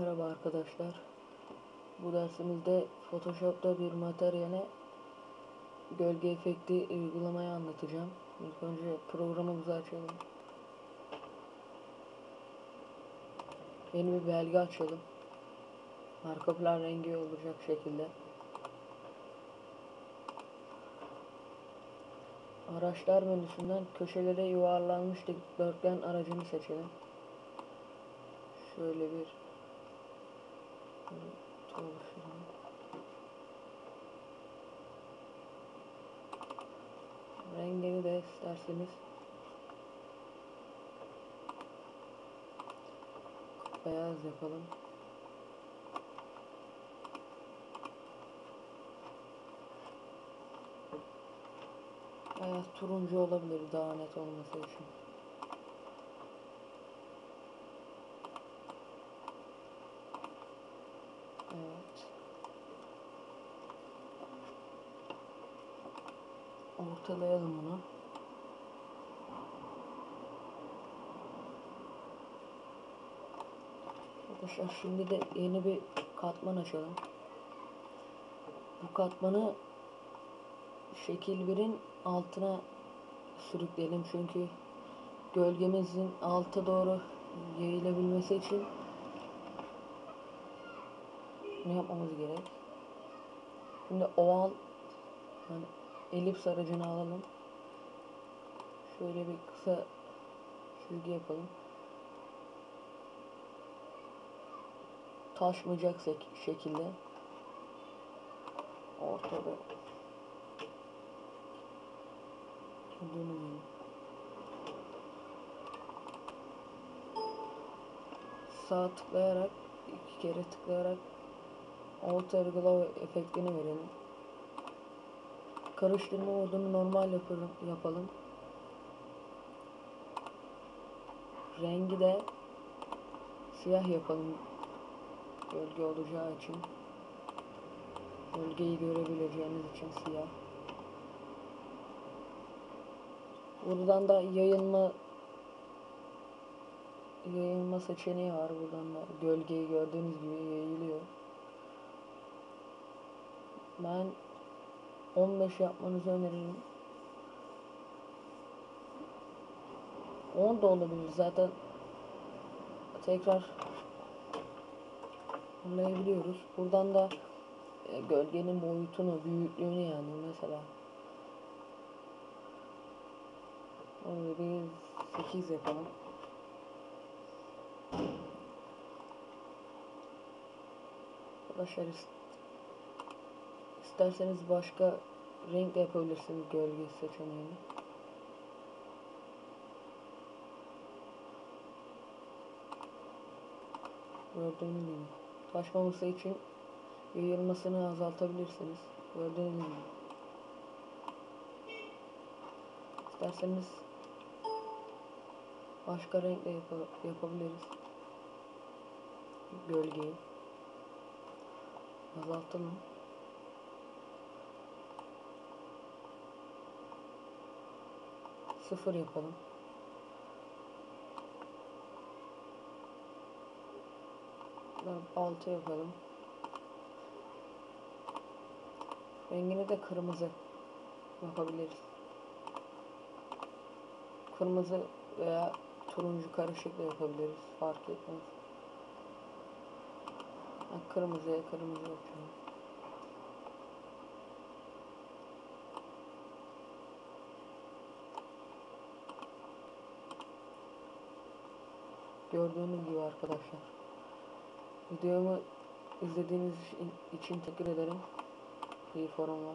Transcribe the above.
Merhaba arkadaşlar. Bu dersimizde Photoshop'ta bir materyale gölge efekti uygulamayı anlatacağım. İlk önce programımızı açalım. Yeni bir belge açalım. Arka plan rengi olacak şekilde. Araçlar menüsünden köşelere yuvarlanmış dikdörtgen aracını seçelim. Şöyle bir oluşturalım. Rengini de isterseniz beyaz yapalım. Beyaz turuncu olabilir daha net olması için. Ortalayalım bunu. Arkadaşlar şimdi de yeni bir katman açalım. Bu katmanı şekil 1'in altına sürükleyelim çünkü gölgemizin alta doğru yayılabilmesi için ne yapmamız gerek? Şimdi oval yani elips aracını alalım. Şöyle bir kısa çizgi yapalım. Taşmayacak şekilde ortada gibi sağ tıklayarak iki kere tıklayarak Alter Glow efektini verelim. Karıştırma modunu normal yapalım. yapalım. Rengi de siyah yapalım. Gölge olacağı için. Gölgeyi görebileceğiniz için siyah. Buradan da yayılma yayılma seçeneği var. Buradan da gölgeyi gördüğünüz gibi yayılıyor. Ben 15 yapmanızı öneririm. 10 da olabilir zaten. Tekrar anlayabiliyoruz. Buradan da e, gölgenin boyutunu, büyüklüğünü yani mesela. Onu bir 8 yapalım. Arkadaşlar İsterseniz başka renk de yapabilirsiniz gölge seçeneğini. Gördüğünüz gibi. Taşmaması için yayılmasını azaltabilirsiniz. Gördüğünüz gibi. İsterseniz başka renkle yap yapabiliriz. Gölgeyi azaltalım. Sıfır yapalım. Altı yapalım. Rengini de kırmızı yapabiliriz. Kırmızı veya turuncu karışık da yapabiliriz. Fark etmez. Kırmızıya kırmızı yapıyorum. Gördüğünüz gibi arkadaşlar. Videomu izlediğiniz için teşekkür ederim. İyi forumlar.